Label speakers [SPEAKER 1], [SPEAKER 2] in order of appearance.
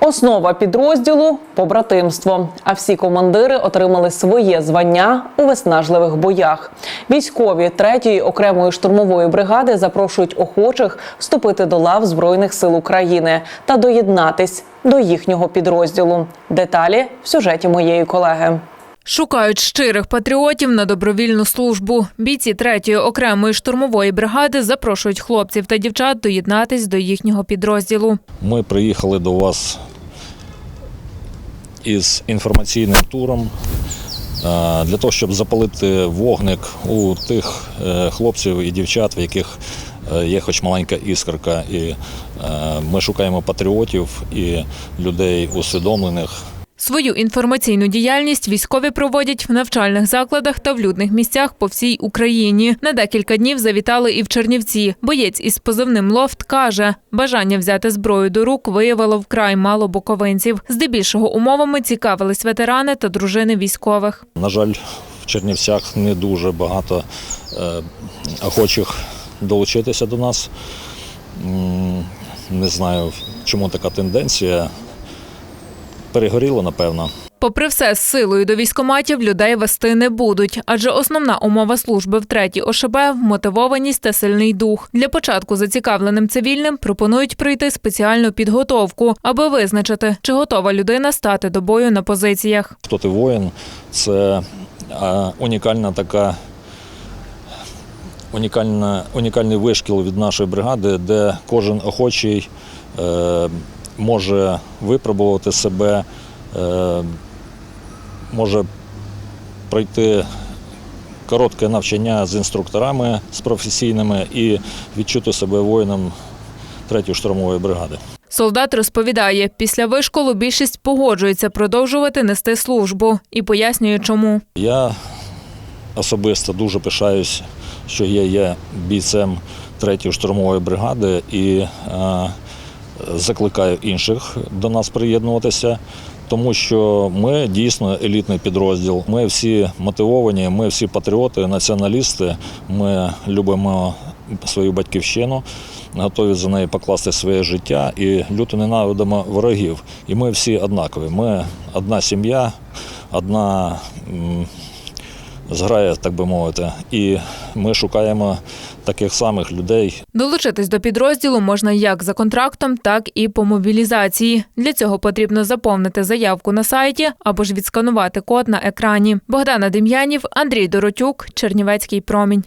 [SPEAKER 1] Основа підрозділу побратимство. А всі командири отримали своє звання у виснажливих боях. Військові 3-ї окремої штурмової бригади запрошують охочих вступити до лав Збройних сил України та доєднатись до їхнього підрозділу. Деталі в сюжеті моєї колеги.
[SPEAKER 2] Шукають щирих патріотів на добровільну службу. Бійці третьої окремої штурмової бригади запрошують хлопців та дівчат доєднатись до їхнього підрозділу.
[SPEAKER 3] Ми приїхали до вас із інформаційним туром е, для того, щоб запалити вогник у тих е, хлопців і дівчат, в яких е, є хоч маленька іскорка. І ми шукаємо патріотів і людей усвідомлених.
[SPEAKER 2] Свою інформаційну діяльність військові проводять в навчальних закладах та в людних місцях по всій Україні. На декілька днів завітали і в Чернівці. Боєць із позивним Лофт каже, бажання взяти зброю до рук виявило вкрай мало буковинців. Здебільшого умовами цікавились ветерани та дружини військових.
[SPEAKER 3] На жаль, в Чернівцях не дуже багато е, охочих долучитися до нас. Не знаю, чому така тенденція. Перегоріло, напевно.
[SPEAKER 2] Попри все, з силою до військоматів людей вести не будуть, адже основна умова служби в третій ОШБ – вмотивованість та сильний дух. Для початку зацікавленим цивільним пропонують пройти спеціальну підготовку, аби визначити, чи готова людина стати до бою на позиціях.
[SPEAKER 3] Хто ти воїн це унікальна така унікальна, унікальний вишкіл від нашої бригади, де кожен охочий е, може випробувати себе, е, може пройти коротке навчання з інструкторами, з професійними і відчути себе воїном третьої штурмової бригади.
[SPEAKER 2] Солдат розповідає, після вишколу більшість погоджується продовжувати нести службу і пояснює, чому.
[SPEAKER 3] Я особисто дуже пишаюсь, що я є бійцем 3-ї штурмової бригади і е, закликаю інших до нас приєднуватися, тому що ми дійсно елітний підрозділ. Ми всі мотивовані, ми всі патріоти, націоналісти. Ми любимо свою батьківщину, готові за неї покласти своє життя і люто ненавидимо ворогів. І ми всі однакові. Ми одна сім'я, одна. М, зграя, так би мовити, і ми шукаємо таких самих людей.
[SPEAKER 2] Долучитись до підрозділу можна як за контрактом, так і по мобілізації. Для цього потрібно заповнити заявку на сайті або ж відсканувати код на екрані. Богдана Дем'янів, Андрій Доротюк, Чернівецький промінь.